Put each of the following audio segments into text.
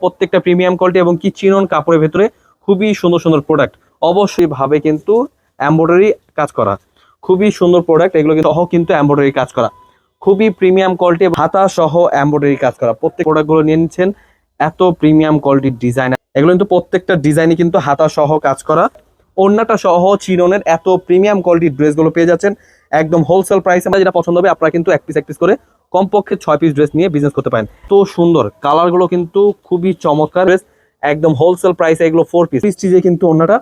প্রত্যেকটা premium quality এবং কি চিনন কাপড়ের ভেতরে খুবই সুন্দর সুন্দর প্রোডাক্ট অবশ্যই ভাবে কিন্তু এমব্রয়ডারি কাজ করা। খুবই সুন্দর প্রোডাক্ট এগুলো কিন্তু সহ কিন্তু এমব্রয়ডারি কাজ করা। খুবই প্রিমিয়াম কোয়ালিটি হাতা সহ এমব্রয়ডারি কাজ করা। প্রত্যেক প্রোডাক্টগুলো নিয়ে নিচ্ছেন, এত প্রিমিয়াম কোয়ালিটির ডিজাইন এগুলো কিন্তু প্রত্যেকটা ডিজাইনই কিন্তু হাতা সহ কাজ করা। ওড়নাটা সহ চিরনের এত প্রিমিয়াম কোয়ালিটির ড্রেসগুলো পেয়ে যাচ্ছেন। একদম হোলসেল প্রাইসে আমরা যেটা পছন্দ হবে, আপনারা কিন্তু এক পিস এক পিস করে কমপক্ষে ছয় পিস ড্রেস নিয়ে বিজনেস করতে পারেন। তো সুন্দর কালারগুলো কিন্তু খুবই চমৎকার ড্রেস একদম হোলসেল প্রাইসে এগুলো ফোর পিস স্টিচে কিন্তু ওড়নাটা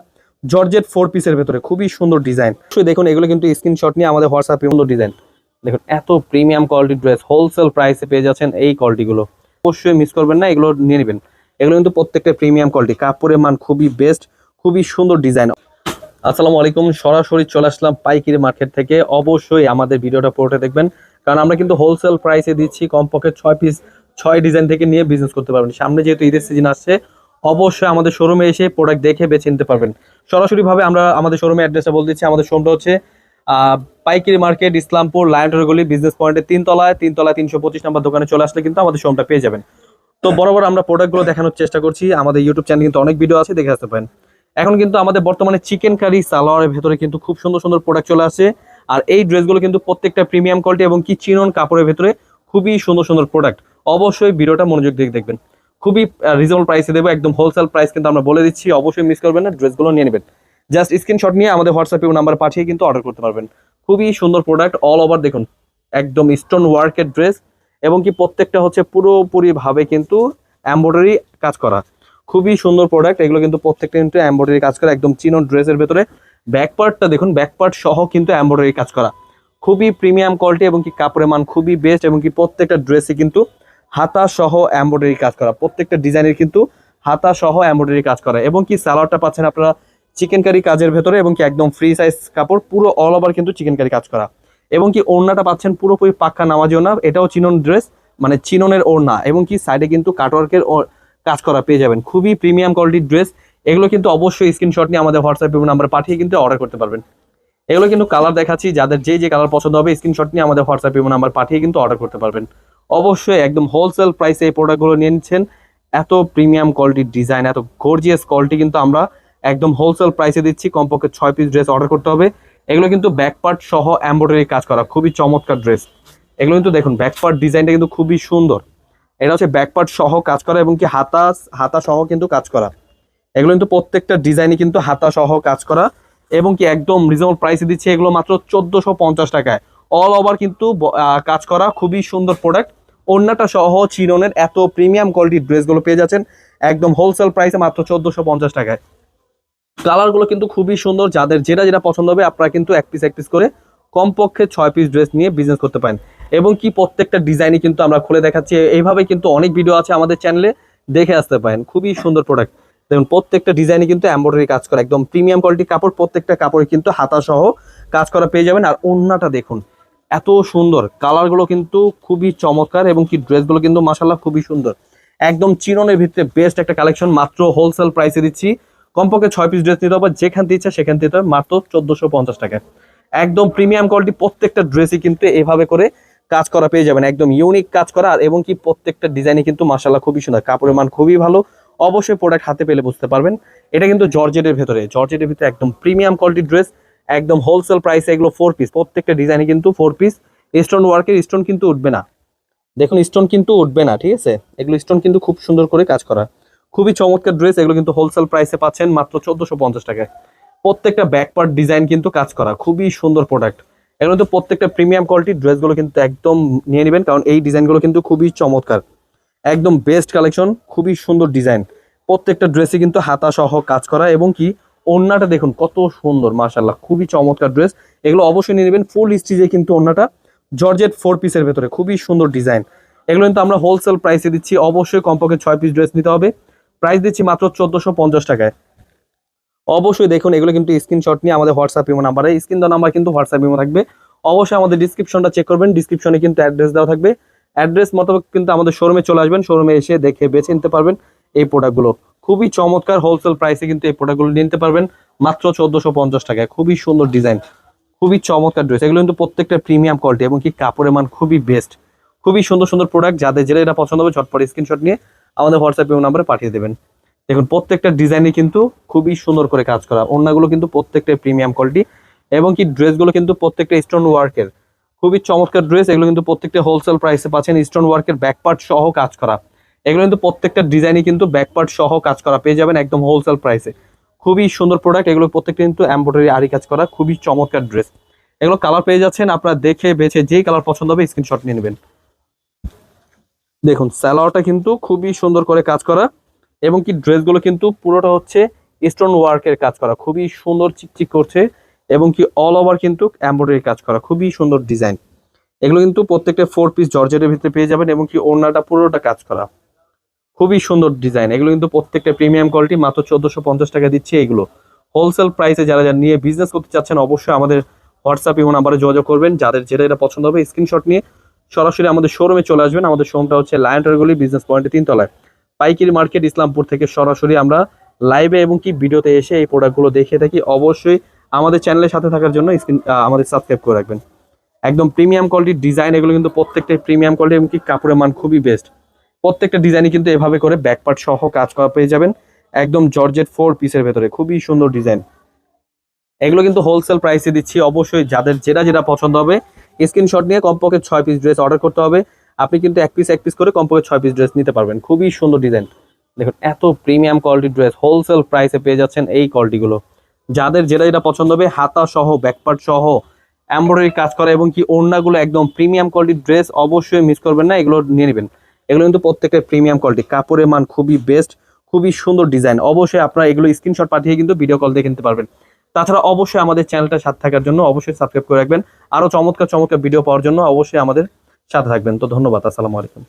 জর্জেট ফোর পিসের ভেতরে, খুবই সুন্দর ডিজাইন দেখুন, এগুলো কিন্তু স্ক্রিনশট নিয়ে আমাদের হোয়াটসঅ্যাপে সুন্দর ডিজাইন দেখুন, এত প্রিমিয়াম কোয়ালিটির ড্রেস হোলসেল প্রাইসে পেয়ে যাচ্ছেন এই কোয়ালিটিগুলো অবশ্যই মিস করবেন না, এগুলো নিয়ে নেবেন। এগুলো কিন্তু প্রত্যেকটা প্রিমিয়াম কোয়ালিটি কাপড়ের মান খুবই বেস্ট খুবই সুন্দর ডিজাইন আসসালামু আলাইকুম। সরাসরি চলে আসলাম পাইকারি মার্কেট থেকে। অবশ্যই আমাদের ভিডিওটা পুরোটা দেখবেন। কারণ আমরা কিন্তু হোলসেল প্রাইসে দিচ্ছি, কমপক্ষে ছয় পিস ছয় ডিজাইন থেকে নিয়ে বিজনেস করতে পারবেন। সামনে যেহেতু ঈদের সিজন আসছে, অবশ্যই আমাদের শোরুমে এসে প্রোডাক্ট দেখে বেছে নিতে পারবেন। সরাসরিভাবে আমরা আমাদের শোরুমের অ্যাড্রেসটা বলে দিচ্ছি, আমাদের শোরুমটা হচ্ছে পাইকারি মার্কেট, ইসলামপুর লায়নটরগুলি বিজনেস পয়েন্টের তিনতলায় তিনতলায় তিনশো পঁচিশ নম্বর দোকানে চলে আসলে কিন্তু আমাদের শোরুমটা পেয়ে যাবেন। তো বরাবর আমরা প্রোডাক্টগুলো দেখানোর চেষ্টা করছি। আমাদের ইউটিউব চ্যানেল কিন্তু অনেক ভিডিও আছে, দেখে আসতে পারেন। এখন কিন্তু আমাদের বর্তমানে চিকেন কারি সালোয়ারের ভেতরে কিন্তু খুব সুন্দর সুন্দর প্রোডাক্ট চলে আসে। আর এই ড্রেসগুলো কিন্তু প্রত্যেকটা প্রিমিয়াম কোয়ালিটি এবং কি চিনন কাপড়ের ভেতরে খুবই সুন্দর সুন্দর প্রোডাক্ট অবশ্যই ভিডিওটা মনোযোগ দিয়ে দেখবেন। খুবই রিজনেবল প্রাইসে দেবো, একদম হোলসেল প্রাইস কিন্তু আমরা বলে দিচ্ছি। অবশ্যই মিস করবেন না, ড্রেসগুলো নিয়ে নেবেন। জাস্ট স্ক্রিনশট নিয়ে আমাদের হোয়াটসঅ্যাপে নাম্বার পাঠিয়ে কিন্তু অর্ডার করতে পারবেন। খুবই সুন্দর প্রোডাক্ট অল ওভার দেখুন। একদম স্টোন ওয়ার্কের ড্রেস এবং কি প্রত্যেকটা হচ্ছে পুরোপুরি ভাবে কিন্তু এমব্রয়ডারি কাজ করা। খুবই সুন্দর প্রোডাক্ট এগুলো কিন্তু প্রত্যেকটা কিন্তু এমব্রয়ডারি কাজ করা। একদম চিনো ড্রেসের ভেতরে। ব্যাক পার্টটা দেখুন ব্যাক পার্ট সহ কিন্তু এমব্রয়ডারি কাজ করা। খুবই প্রিমিয়াম কোয়ালিটি এবং কি কাপড়ের মান খুবই বেস্ট এবং কি প্রত্যেকটা ড্রেসে কিন্তু হাতা সহ এমব্রয়ডারি কাজ করা। প্রত্যেকটা ডিজাইনের কিন্তু হাতা সহ এমব্রয়ডারি কাজ করা। এবং কি সালোয়ারটা পাচ্ছেন আপনারা চিকেন কারি কাজের ভেতরে এবং কি একদম ফ্রি সাইজ কাপড়, পুরো অল ওভার কিন্তু চিকেন কারি কাজ করা। এবং কি ওড়নাটা পাচ্ছেন পুরোপুরি পাক্কা নামাজি না এটাও চিনন ড্রেস মানে চিননের ওড়না। এবং কি সাইডে কিন্তু কাটওয়ার্কের কাজ করা পেয়ে যাবেন। খুবই প্রিমিয়াম কোয়ালিটির ড্রেস এগুলো কিন্তু অবশ্যই স্ক্রিনশট নিয়ে আমাদের হোয়াটসঅ্যাপ নাম্বার পাঠিয়ে কিন্তু অর্ডার করতে পারবেন। এগুলো কিন্তু কালার দেখাচ্ছি, যাদের যে যে কালার পছন্দ হবে স্ক্রিনশট নিয়ে আমাদের হোয়াটসঅ্যাপ নাম্বার পাঠিয়ে কিন্তু অর্ডার করতে পারবেন। অবশ্যই একদম হোলসেল প্রাইসে এই প্রোডাক্টগুলো নিয়ে নিচ্ছেন। এত প্রিমিয়াম কোয়ালিটির ডিজাইন এত গর্জিয়াস কোয়ালিটি কিন্তু আমরা একদম হোলসেল প্রাইসে দিচ্ছি। কমপক্ষে ছয় পিস ড্রেস অর্ডার করতে হবে। এগুলো কিন্তু ব্যাকপার্ট সহ এমব্রয়ডারি কাজ করা। খুবই চমৎকার ড্রেস এগুলো কিন্তু দেখুন ব্যাক পার্ট ডিজাইনটা কিন্তু খুবই সুন্দর। এটা হচ্ছে ব্যাকপার্ট সহ কাজ করা এবং কি হাতা হাতা সহ কিন্তু কাজ করা। এগুলো কিন্তু প্রত্যেকটা ডিজাইনই কিন্তু হাতা সহ কাজ করা এবং কি একদম রিজনেবল প্রাইসে দিচ্ছে। এগুলো মাত্র চোদ্দোশো পঞ্চাশ টাকায়। অল ওভার কিন্তু কাজ করা খুবই সুন্দর প্রোডাক্ট অন্যটা সহ চিরনের এত প্রিমিয়াম কোয়ালিটির ড্রেসগুলো পেয়ে যাচ্ছেন। একদম হোলসেল প্রাইসে মাত্র চোদ্দোশো পঞ্চাশ টাকায়। কালারগুলো কিন্তু খুবই সুন্দর। যাদের যেটা যেটা পছন্দ হবে, আপনারা কিন্তু এক পিস এক পিস করে কমপক্ষে ছয় পিস ড্রেস নিয়ে বিজনেস করতে পারেন। এবং কি প্রত্যেকটা ডিজাইনই কিন্তু আমরা খুলে দেখাচ্ছি। এইভাবে কিন্তু অনেক ভিডিও আছে আমাদের চ্যানেলে দেখে আসতে পারেন। খুবই সুন্দর প্রোডাক্ট দেখুন, প্রত্যেকটা ডিজাইনে কিন্তু এমব্রয়ডারি কাজ করা, একদম প্রিমিয়াম কোয়ালিটি কাপড়, প্রত্যেকটা কাপড়ে কিন্তু হাতা সহ কাজ করা পেয়ে যাবেন। আর ওড়নাটা দেখুন, এত সুন্দর। কালারগুলো কিন্তু খুবই চমৎকার এবং কি ড্রেসগুলো কিন্তু মাসাল্লাহ খুবই সুন্দর। একদম চিরনের ভিতরে বেস্ট একটা কালেকশন মাত্র হোলসেল প্রাইসে দিচ্ছি। কমপক্ষে ছয় পিস ড্রেস নিতে হবে, যেখান থেকে ইচ্ছা সেখান থেকে, মাত্র চোদ্দোশো পঞ্চাশ টাকায়। একদম প্রিমিয়াম কোয়ালিটি প্রত্যেকটা ড্রেসই কিন্তু এভাবে করে কাজ করা পেয়ে যাবেন, একদম ইউনিক কাজ করা, আর এবং কি প্রত্যেকটা ডিজাইনে কিন্তু মাসাল্লাহ খুবই সুন্দর। কাপড়ের মান খুবই ভালো, অবশ্যই প্রোডাক্ট হাতে পেলে বুঝতে পারবেন। এটা কিন্তু জর্জেটের ভেতরে, জর্জেটের ভিতরে একদম প্রিমিয়াম কোয়ালিটির ড্রেস একদম হোলসেল প্রাইসে এগুলো ফোর পিস প্রত্যেকটা ডিজাইনে কিন্তু ফোর পিস স্টোন ওয়ার্কের স্টোন কিন্তু উঠবে না। দেখুন স্টোন কিন্তু উঠবে না, ঠিক আছে? এগুলো স্টোন কিন্তু খুব সুন্দর করে কাজ করা। খুবই চমৎকার ড্রেস এগুলো কিন্তু হোলসেল প্রাইসে পাচ্ছেন মাত্র চোদ্দোশো পঞ্চাশ টাকায়। প্রত্যেকটা ব্যাক পার্ট ডিজাইন কিন্তু কাজ করা, খুবই সুন্দর প্রোডাক্ট এগুলো কিন্তু প্রত্যেকটা প্রিমিয়াম কোয়ালিটির ড্রেসগুলো কিন্তু একদম নিয়ে নেবেন, কারণ এই ডিজাইনগুলো কিন্তু খুবই চমৎকার। একদম বেস্ট কালেকশন খুবই সুন্দর ডিজাইন প্রত্যেকটা ড্রেসে কিন্তু হাতা সহ কাজ করা এবং কি, ওড়নাটা দেখুন কত সুন্দর মাশাল্লাহ খুবই চমৎকার ড্রেস এগুলো অবশ্যই নিয়ে নেবেন ফুল স্টিচে কিন্তু ওড়নাটা। জর্জেট ফোর পিসের ভেতরে, খুবই সুন্দর ডিজাইন এগুলো কিন্তু আমরা হোলসেল প্রাইসে দিচ্ছি, অবশ্যই কমপক্ষে ছয় পিস ড্রেস নিতে হবে। প্রাইস দিচ্ছি মাত্র চোদ্দোশো পঞ্চাশ টাকায়। অবশ্যই দেখুন, এগুলো কিন্তু স্ক্রিনশট নিয়ে আমাদের হোয়াটসঅ্যাপ ইমো নাম্বারে স্ক্রিন দেওয়া নাম্বার কিন্তু হোয়াটসঅ্যাপ ইমো থাকবে। অবশ্যই আমাদের ডিসক্রিপশনটা চেক করবেন ডিসক্রিপশনে কিন্তু অ্যাড্রেস দেওয়া থাকবে। অ্যাড্রেস মতো কিন্তু আমাদের শোরুমে চলে আসবেন শোরুমে এসে দেখে বেছে নিতে পারবেন এই প্রোডাক্টগুলো খুবই চমৎকার হোলসেল প্রাইসে কিন্তু এই প্রোডাক্টগুলো নিতে পারবেন, মাত্র চোদ্দোশো পঞ্চাশ টাকায়। খুবই সুন্দর ডিজাইন খুবই চমৎকার ড্রেস এগুলো কিন্তু প্রত্যেকটা প্রিমিয়াম কোয়ালিটি এবং কি কাপড়ের মান খুবই বেস্ট খুবই সুন্দর সুন্দর প্রোডাক্ট যাদের যেটা এটা পছন্দ হবে, ঝটপট স্ক্রিনশট নিয়ে আমাদের হোয়াটসঅ্যাপ নাম্বারে পাঠিয়ে দেবেন। দেখুন, প্রত্যেকটা ডিজাইনই কিন্তু খুবই সুন্দর করে কাজ করা। ওড়নাগুলো কিন্তু প্রত্যেকটা প্রিমিয়াম কোয়ালিটি এবং কি ড্রেসগুলো কিন্তু প্রত্যেকটা স্টোন ওয়ার্কের খুবই চমৎকার ড্রেস এগুলো কিন্তু প্রত্যেকটা হোলসেল প্রাইসে পাচ্ছেন। স্টোন ওয়ার্কের ব্যাকপার্ট সহ কাজ করা। এগুলো কিন্তু প্রত্যেকটা ডিজাইনই কিন্তু ব্যাকপার্ট সহ কাজ করা। পেয়ে যাবেন একদম হোলসেল প্রাইসে খুবই সুন্দর প্রোডাক্ট এগুলো প্রত্যেকটা কিন্তু এমব্রয়ডারি আরি কাজ করা। খুবই চমৎকার ড্রেস এগুলো কালার পেয়ে যাচ্ছেন, আপনারা দেখে বেছে যেই কালার পছন্দ হবে স্ক্রিনশট নিয়ে নেবেন। দেখুন স্যালোয়ারটা কিন্তু খুবই সুন্দর করে কাজ করা। এবং কি ড্রেসগুলো কিন্তু পুরোটা হচ্ছে স্টোন ওয়ার্কের কাজ করা খুবই সুন্দর চিকচিক করছে এবং কি অল ওভার কিন্তু এমব্রয়ডারি কাজ করা, খুবই সুন্দর ডিজাইন এগুলো কিন্তু প্রত্যেকটা ফোর পিস জর্জেটের ভিতরে পেয়ে যাবেন এবং কি ওড়নাটা পুরোটা কাজ করা। খুবই সুন্দর ডিজাইন এগুলো কিন্তু প্রত্যেকটা প্রিমিয়াম কোয়ালিটি মাত্র চোদ্দশো পঞ্চাশ টাকা দিচ্ছে এগুলো। হোলসেল প্রাইসে যারা যারা নিয়ে বিজনেস করতে চাচ্ছেন, অবশ্যই আমাদের হোয়াটসঅ্যাপ এবং নাম্বারে যোগাযোগ করবেন। যাদের যেটা এটা পছন্দ হবে স্ক্রিনশট নিয়ে সরাসরি আমাদের শোরুমে চলে আসবেন। আমাদের শোরুমটা হচ্ছে লায়নটারগুলি বিজনেস পয়েন্টে তিনতলায়। পাইকারি মার্কেট, ইসলামপুর থেকে সরাসরি আমরা লাইভে এবং কি ভিডিওতে এসে এই প্রোডাক্টগুলো দেখে থাকি, অবশ্যই আমাদের চ্যানেলের সাথে থাকার জন্য স্ক্রিন আমাদের সাবস্ক্রাইব করে রাখবেন। একদম প্রিমিয়াম কোয়ালিটির ডিজাইন এগুলো কিন্তু প্রত্যেকটাই প্রিমিয়াম কোয়ালিটি এবং কি কাপড়ের মান খুবই বেস্ট প্রত্যেকটা ডিজাইনই কিন্তু এভাবে করে ব্যাকপার্ট সহ কাজ করা পেয়ে যাবেন, একদম জর্জেট ফোর পিসের ভেতরে, খুবই সুন্দর ডিজাইন এগুলো কিন্তু হোলসেল প্রাইসে দিচ্ছি, অবশ্যই যাদের যেটা যেটা পছন্দ হবে স্ক্রিনশট নিয়ে কমপক্ষে ছয় পিস ড্রেস অর্ডার করতে হবে। আপনি কিন্তু এক পিস এক পিস করে কমপক্ষে ছয় পিস ড্রেস নিতে পারবেন, খুবই সুন্দর ডিজাইন দেখুন, এত প্রিমিয়াম কোয়ালিটির ড্রেস হোলসেল প্রাইসে পেয়ে যাচ্ছেন এই কোয়ালিটিগুলো যাদের যেটা যেটা পছন্দ হবে, হাতা সহ ব্যাকপার্ট সহ এমব্রয়ডারি কাজ করা এবং কি ওড়নাগুলো একদম প্রিমিয়াম কোয়ালিটির ড্রেস অবশ্যই মিস করবেন না, এগুলো নিয়ে নেবেন। এগুলো কিন্তু প্রত্যেকটা প্রিমিয়াম কোয়ালিটি কাপড়ের মান খুবই বেস্ট খুবই সুন্দর ডিজাইন অবশ্যই আপনারা এগুলো স্ক্রিনশট পাঠিয়ে কিন্তু ভিডিও কল দিয়ে কিনতে পারবেন। তাছাড়া অবশ্যই আমাদের চ্যানেলটা সাথে থাকার জন্য অবশ্যই সাবস্ক্রাইব করে রাখবেন। আরও চমৎকার চমৎকার ভিডিও পাওয়ার জন্য অবশ্যই আমাদের সাথে থাকবেন। তো ধন্যবাদ, আসসালামু আলাইকুম।